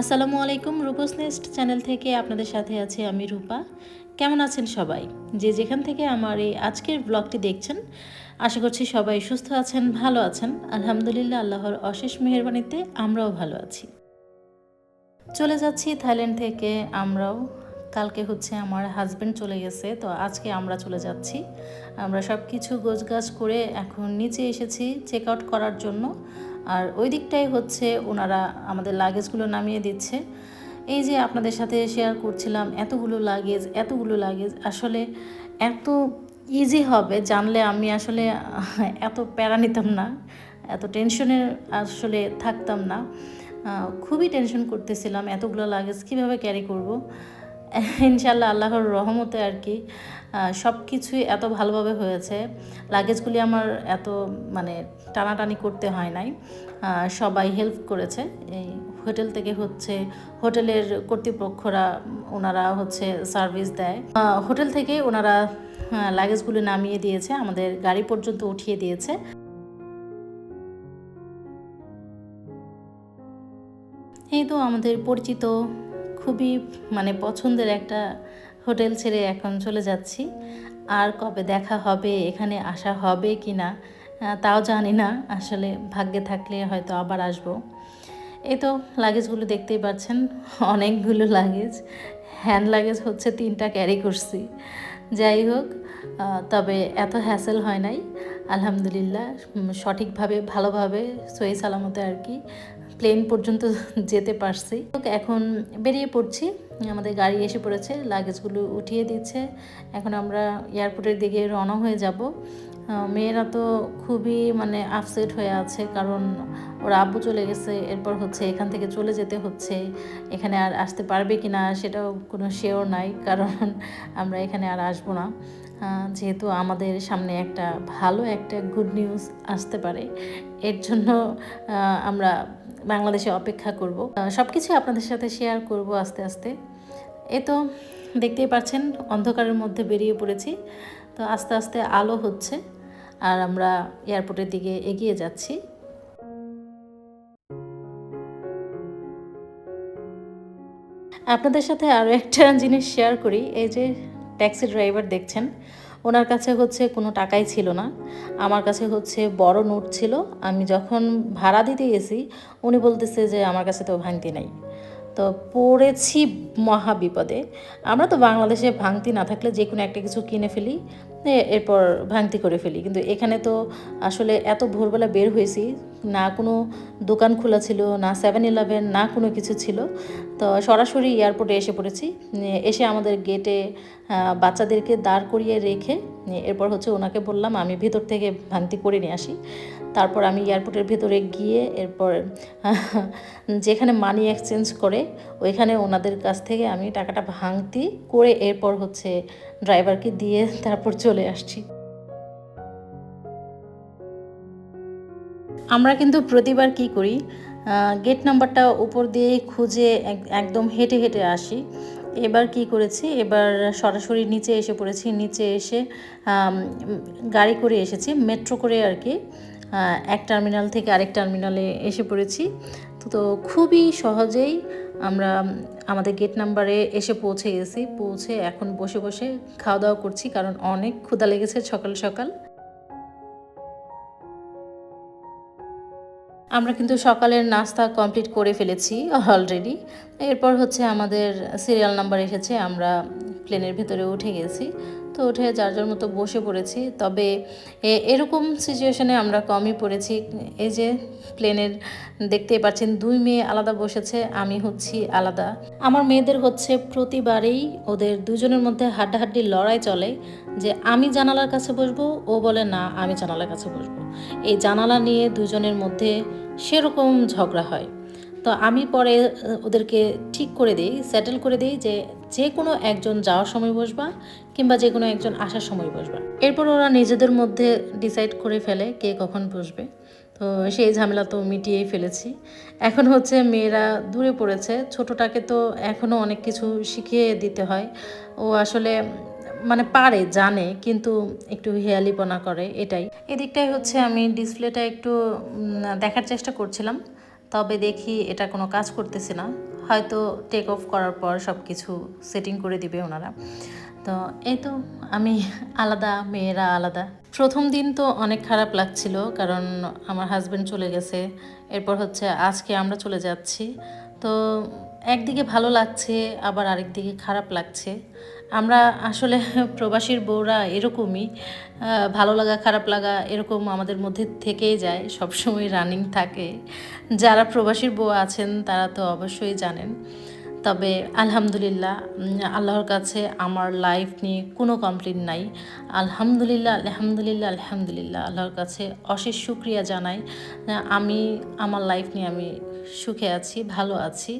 আসসালামু আলাইকুম রূপস nest channel থেকে আপনাদের সাথে আছি আমি রূপা। কেমন আছেন সবাই? যে যেখান থেকে আমার এই আজকের ব্লগটি দেখছেন, আশা করছি সবাই সুস্থ আছেন, ভালো আছেন। আলহামদুলিল্লাহ, আল্লাহর অশেষ মেহরবানিতে আমরাও ভালো আছি। চলে যাচ্ছি থাইল্যান্ড থেকে, আমরাও। কালকে হচ্ছে আমার হাজব্যান্ড চলে গেছে, তো আজকে আমরা চলে যাচ্ছি। আমরা সব কিছু গোছগাছ করে এখন নিচে এসেছি চেক আউট করার জন্য। আর ওই দিকটাই হচ্ছে ওনারা আমাদের লাগেজগুলো নামিয়ে দিচ্ছে। এই যে আপনাদের সাথে শেয়ার করছিলাম, এতগুলো লাগেজ এতগুলো লাগেজ আসলে এত ইজি হবে জানলে আমি আসলে এত প্যারা নিতাম না, এত টেনশনের আসলে থাকতাম না। খুবই টেনশন করতেছিলাম, এতগুলো লাগেজ কীভাবে ক্যারি করব? ইনশাল্লাহ আল্লাহর রহমতে আর কি সব কিছুই এত ভালোভাবে হয়েছে। লাগেজগুলি আমার এত মানে টানাটানি করতে হয় নাই। সবাই হেল্প করেছে। এই হোটেল থেকে হচ্ছে হোটেলের কর্তৃপক্ষরা ওনারা হচ্ছে সার্ভিস দেয়। হোটেল থেকে ওনারা লাগেজগুলো নামিয়ে দিয়েছে, আমাদের গাড়ি পর্যন্ত উঠিয়ে দিয়েছে। এই তো আমাদের পরিচিত খুবই মানে পছন্দের একটা হোটেল ছেড়ে এখন চলে যাচ্ছি। আর কবে দেখা হবে, এখানে আসা হবে কি না তাও জানি না। আসলে ভাগ্যে থাকলে হয়তো আবার আসব। এই তো লাগেজগুলো দেখতেই পাচ্ছেন, অনেকগুলো লাগেজ। হ্যান্ড লাগেজ হচ্ছে তিনটা ক্যারি করছি। যাই হোক তবে এত হ্যাসেল হয় নাই। আলহামদুলিল্লাহ সঠিকভাবে, ভালোভাবে সই সালামতে আর কি প্লেন পর্যন্ত যেতে পারছি। এখন বেরিয়ে পড়ছি। আমাদের গাড়ি এসে পড়েছে লাগেজগুলো উঠিয়ে দিচ্ছে। এখন আমরা এয়ারপোর্টের দিকে রওনা হয়ে যাব। মেয়েরা তো খুবই মানে আপসেট হয়ে আছে, কারণ ওর আব্বু চলে গেছে, এরপর হচ্ছে এখান থেকে চলে যেতে হচ্ছে। এখানে আর আসতে পারবে কি না সেটাও কোনো শেওর নাই, কারণ আমরা এখানে আর আসব না। যেহেতু আমাদের সামনে একটা ভালো একটা গুড নিউজ আসতে পারে। এর জন্য আমরা বাংলাদেশে অপেক্ষা করব। সব কিছু আপনাদের সাথে শেয়ার করব আস্তে আস্তে। এ তো দেখতেই পাচ্ছেন, অন্ধকারের মধ্যে বেরিয়ে পড়েছি। তো আস্তে আস্তে আলো হচ্ছে আর আমরা এয়ারপোর্টের দিকে এগিয়ে যাচ্ছি। আপনাদের সাথে আরও একটা জিনিস শেয়ার করি, এই যে ট্যাক্সি ড্রাইভার দেখছেন ওনার কাছে হচ্ছে কোনো টাকাই ছিল না। আমার কাছে হচ্ছে বড় নোট ছিল। আমি যখন ভাড়া দিতে গেছি, উনি বলতেছে যে আমার কাছে তো ভাঙতি নাই। তো পড়েছি মহা বিপদে আমরা তো বাংলাদেশে ভাঙতি না থাকলে যে কোনো একটা কিছু কিনে ফেলি এরপর ভাঙতি করে ফেলি। কিন্তু এখানে তো আসলে এত ভোরবেলা বের হয়েছি, না কোনো দোকান খোলা ছিল, না সেভেন ইলেভেন না কোনো কিছু ছিল। তো সরাসরি এয়ারপোর্টে এসে পড়েছি। এসে আমাদের গেটে বাচ্চাদেরকে দাঁড় করিয়ে রেখে এরপর হচ্ছে ওনাকে বললাম, আমি ভিতর থেকে ভাঙতি করে নিয়ে আসি। তারপর আমি এয়ারপোর্টের ভেতরে গিয়ে এরপর, যেখানে মানি এক্সচেঞ্জ করে, ওইখানে ওনাদের কাছ থেকে আমি টাকাটা ভাঙতি করে এরপর হচ্ছে ড্রাইভারকে দিয়ে তারপর চলে আসছি। আমরা কিন্তু প্রতিবার কি করি গেট নাম্বারটা উপর দিয়ে খুঁজে একদম হেঁটে হেঁটে আসি। এবার কি করেছি, এবার সরাসরি নিচে এসে পড়েছি, নিচে এসে গাড়ি করে এসেছি মেট্রো করে আর কি। এক টার্মিনাল থেকে আরেক টার্মিনালে এসে পড়েছি। তো তো খুবই সহজেই আমরা আমাদের গেট নাম্বারে এসে পৌঁছে গেছি। পৌঁছে এখন বসে বসে খাওয়া দাওয়া করছি কারণ অনেক ক্ষুধা লেগেছে সকাল সকাল। আমরা কিন্তু সকালের নাস্তা কমপ্লিট করে ফেলেছি অলরেডি এরপর হচ্ছে আমাদের সিরিয়াল নাম্বার এসেছে, আমরা প্লেনের ভেতরে উঠে গেছি। তো উঠে যার যার মতো বসে পড়েছি। তবে এরকম সিচুয়েশনে আমরা কমই পড়েছি। এই যে প্লেনের দেখতেই পাচ্ছেন, দুই মেয়ে আলাদা বসেছে, আমি হচ্ছি আলাদা। আমার মেয়েদের হচ্ছে প্রতিবারেই ওদের দুজনের মধ্যে হাড্ডাহাড্ডি লড়াই চলে যে আমি জানালার কাছে বসবো, ও বলে না, আমি জানালার কাছে বসবো। এই জানালা নিয়ে দুজনের মধ্যে সেরকম ঝগড়া হয়। তো আমি পরে ওদেরকে ঠিক করে দিই সেটেল করে দিই যে যে কোনো একজন যাওয়ার সময় বসবা কিংবা যে কোনো একজন আসার সময় বসবা। এরপর ওরা নিজেদের মধ্যে ডিসাইড করে ফেলে কে কখন বসবে। তো সেই ঝামেলা তো মিটিয়েই ফেলেছি। এখন হচ্ছে মেয়েরা দূরে পড়েছে। ছোটোটাকে তো এখনও অনেক কিছু শিখিয়ে দিতে হয়। ও আসলে মানে পারে, জানে, কিন্তু একটু হেয়ালিপনা করে, এটাই। এদিকটাই হচ্ছে আমি ডিসপ্লেটা একটু দেখার চেষ্টা করছিলাম। তবে দেখি এটা কোনো কাজ করতেছে না। হয়তো টেক অফ করার পর সব কিছু সেটিং করে দিবে ওনারা। তো এই তো আমি আলাদা, মেয়েরা আলাদা। প্রথম দিন তো অনেক খারাপ লাগছিল, কারণ আমার হাজব্যান্ড চলে গেছে। এরপর হচ্ছে আজকে আমরা চলে যাচ্ছি। তো একদিকে ভালো লাগছে, আবার আরেক দিকে খারাপ লাগছে। আমরা আসলে প্রবাসীর বউরা এরকমই। ভালো লাগা, খারাপ লাগা এরকম আমাদের মধ্যে থেকেই যায়, সবসময় রানিং থাকে। যারা প্রবাসীর বউ আছেন তারা তো অবশ্যই জানেন। তবে আলহামদুলিল্লাহ আল্লাহর কাছে আমার লাইফ নিয়ে কোনো কমপ্লেন নাই। আলহামদুলিল্লাহ আলহামদুলিল্লাহ আলহামদুলিল্লাহ, আল্লাহর কাছে অশেষ শুক্রিয়া জানাই। আমি, আমার লাইফ নিয়ে আমি সুখে আছি, ভালো আছি।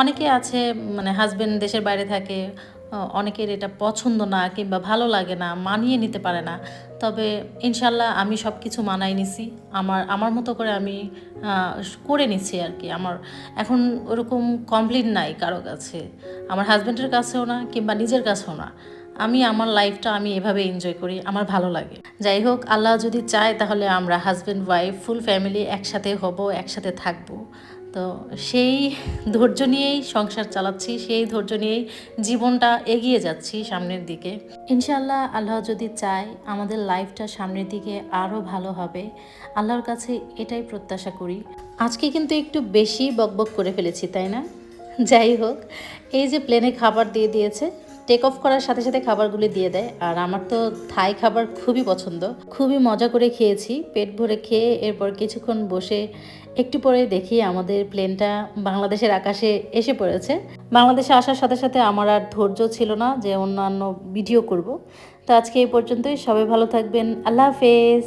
অনেকে আছে মানে হাজব্যান্ড দেশের বাইরে থাকে অনেকের এটা পছন্দ না কিংবা ভালো লাগে না, মানিয়ে নিতে পারে না। তবে ইনশাল্লাহ আমি সব কিছু মানাই নিছি। আমার আমার মতো করে আমি করে নিচ্ছি আর কি। আমার এখন ওরকম কমপ্লেন নাই কারও কাছে। আমার হাজব্যান্ডের কাছেও না কিংবা নিজের কাছেও না। আমি, আমার লাইফটা আমি এভাবে এনজয় করি, আমার ভালো লাগে। যাই হোক, আল্লাহ যদি চায় তাহলে আমরা হাজব্যান্ড ওয়াইফ ফুল ফ্যামিলি একসাথে হব, একসাথে থাকব। তো সেই ধৈর্য নিয়েই সংসার চালাচ্ছি, সেই ধৈর্য নিয়েই জীবনটা এগিয়ে যাচ্ছি সামনের দিকে। ইনশাল্লাহ আল্লাহ যদি চায় আমাদের লাইফটা সামনের দিকে আরও ভালো হবে, আল্লাহর কাছে এটাই প্রত্যাশা করি। আজকে কিন্তু একটু বেশি বকবক করে ফেলেছি, তাই না? যাই হোক, এই যে প্লেনে খাবার দিয়ে দিয়েছে টেক অফ করার সাথে সাথে খাবারগুলি দিয়ে দেয়। আর আমার তো থাই খাবার খুবই পছন্দ। খুবই মজা করে খেয়েছি, পেট ভরে খেয়ে এরপর কিছুক্ষণ বসে একটু পরে দেখি আমাদের প্লেনটা বাংলাদেশের আকাশে এসে পড়েছে। বাংলাদেশে আসার সাথে সাথে আমার আর ধৈর্য ছিল না যে অন্যান্য ভিডিও করব। তো আজকে এই পর্যন্তই। সবাই ভালো থাকবেন। আল্লাহ হাফেজ।